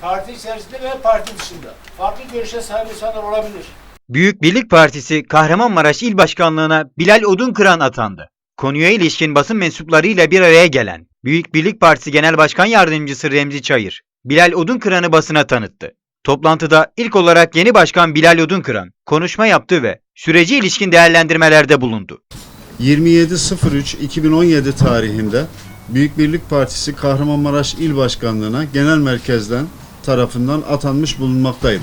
Parti içerisinde ve parti dışında. Farklı görüşe sahip insanlar olabilir. Büyük Birlik Partisi Kahramanmaraş İl Başkanlığı'na Bilal Odunkıran atandı. Konuya ilişkin basın mensuplarıyla bir araya gelen Büyük Birlik Partisi Genel Başkan Yardımcısı Remzi Çayır, Bilal Odunkıran'ı basına tanıttı. Toplantıda ilk olarak yeni başkan Bilal Odunkıran konuşma yaptı ve süreci ilişkin değerlendirmelerde bulundu. 27.03.2017 tarihinde Büyük Birlik Partisi Kahramanmaraş İl Başkanlığı'na genel merkezden tarafından atanmış bulunmaktayım.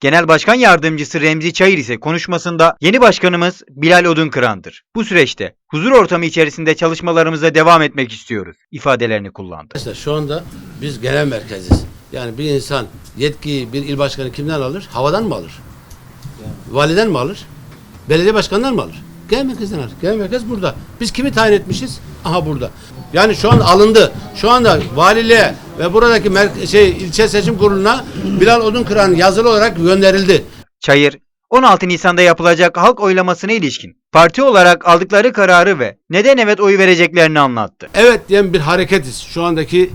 Genel Başkan Yardımcısı Remzi Çayır ise konuşmasında yeni başkanımız Bilal Odunkıran'dır. Bu süreçte huzur ortamı içerisinde çalışmalarımıza devam etmek istiyoruz ifadelerini kullandı. Arkadaşlar şu anda biz genel merkeziz. Yani bir insan yetkiyi bir il başkanı kimden alır? Havadan mı alır? Validen mi alır? Belediye başkanından mı alır? Genel merkezden alır. Genel merkez burada. Biz kimi tayin etmişiz? Aha burada. Yani şu an alındı. Şu anda valiliğe ve buradaki mer- şey ilçe seçim kuruluna Bilal Odunkıran yazılı olarak gönderildi. Çayır, 16 Nisan'da yapılacak halk oylamasına ilişkin parti olarak aldıkları kararı ve neden evet oyu vereceklerini anlattı. evet diyen bir hareketiz şu andaki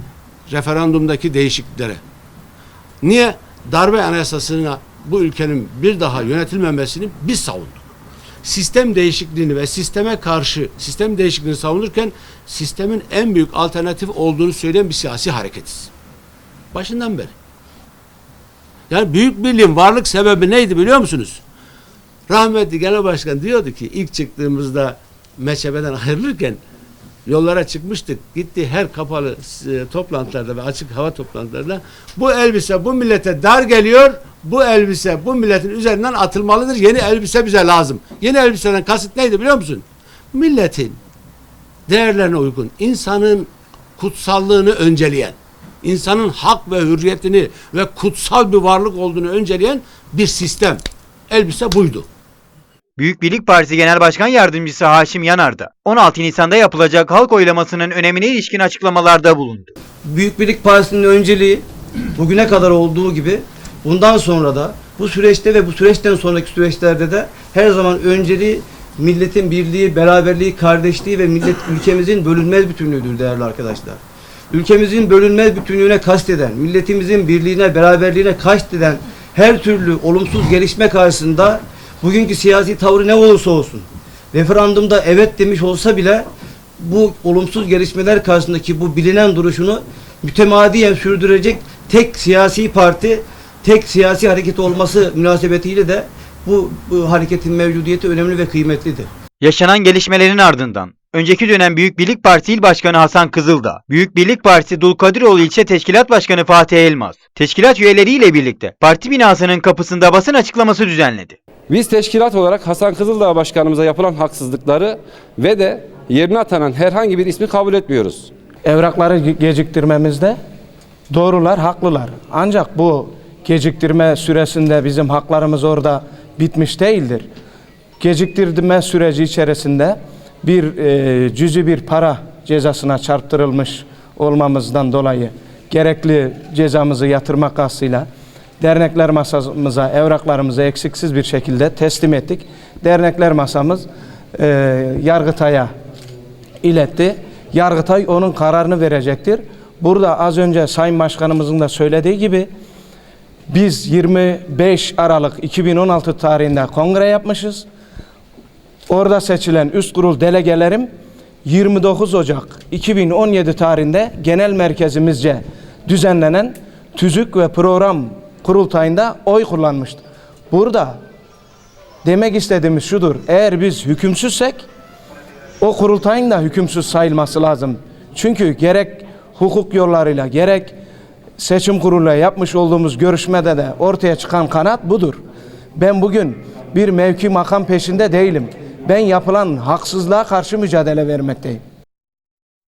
referandumdaki değişikliklere. Niye? Darbe anayasasına bu ülkenin bir daha yönetilmemesini biz savunduk. Sistem değişikliğini ve sisteme karşı sistem değişikliğini savunurken sistemin en büyük alternatif olduğunu söyleyen bir siyasi hareketiz. Başından beri. Yani büyük birliğin varlık sebebi neydi biliyor musunuz? Rahmetli Genel Başkan diyordu ki ilk çıktığımızda meşebeden ayrılırken yollara çıkmıştık. Gitti her kapalı e, toplantılarda ve açık hava toplantılarında bu elbise bu millete dar geliyor. Bu elbise bu milletin üzerinden atılmalıdır. Yeni elbise bize lazım. Yeni elbiseden kasıt neydi biliyor musun? Milletin değerlerine uygun, insanın kutsallığını önceleyen, insanın hak ve hürriyetini ve kutsal bir varlık olduğunu önceleyen bir sistem. Elbise buydu. Büyük Birlik Partisi Genel Başkan Yardımcısı Haşim Yanar da 16 Nisan'da yapılacak halk oylamasının önemine ilişkin açıklamalarda bulundu. Büyük Birlik Partisi'nin önceliği bugüne kadar olduğu gibi bundan sonra da bu süreçte ve bu süreçten sonraki süreçlerde de her zaman önceliği milletin birliği, beraberliği, kardeşliği ve millet ülkemizin bölünmez bütünlüğüdür değerli arkadaşlar. Ülkemizin bölünmez bütünlüğüne kasteden, milletimizin birliğine, beraberliğine kasteden her türlü olumsuz gelişme karşısında bugünkü siyasi tavrı ne olursa olsun referandumda evet demiş olsa bile bu olumsuz gelişmeler karşısındaki bu bilinen duruşunu mütemadiyen sürdürecek tek siyasi parti, tek siyasi hareket olması münasebetiyle de bu, bu hareketin mevcudiyeti önemli ve kıymetlidir. Yaşanan gelişmelerin ardından önceki dönem Büyük Birlik Partisi İl Başkanı Hasan Kızıldağ, Büyük Birlik Partisi Dulkadiroğlu İlçe Teşkilat Başkanı Fatih Elmas, teşkilat üyeleriyle birlikte parti binasının kapısında basın açıklaması düzenledi. Biz teşkilat olarak Hasan Kızıldağ Başkanımıza yapılan haksızlıkları ve de yerine atanan herhangi bir ismi kabul etmiyoruz. evrakları ge- geciktirmemizde doğrular, haklılar. Ancak bu geciktirme süresinde bizim haklarımız orada bitmiş değildir. Geciktirme süreci içerisinde bir e, cüzi bir para cezasına çarptırılmış olmamızdan dolayı gerekli cezamızı yatırmak kastıyla dernekler masamıza evraklarımızı eksiksiz bir şekilde teslim ettik. Dernekler masamız e, Yargıtay'a iletti. Yargıtay onun kararını verecektir. Burada az önce Sayın Başkanımızın da söylediği gibi biz 25 Aralık 2016 tarihinde kongre yapmışız. Orada seçilen üst kurul delegelerim 29 Ocak 2017 tarihinde genel merkezimizce düzenlenen tüzük ve program kurultayında oy kullanmıştı. Burada demek istediğimiz şudur. Eğer biz hükümsüzsek o kurultayın da hükümsüz sayılması lazım. Çünkü gerek hukuk yollarıyla gerek seçim kuruluyla yapmış olduğumuz görüşmede de ortaya çıkan kanat budur. Ben bugün bir mevki makam peşinde değilim. Ben yapılan haksızlığa karşı mücadele vermekteyim.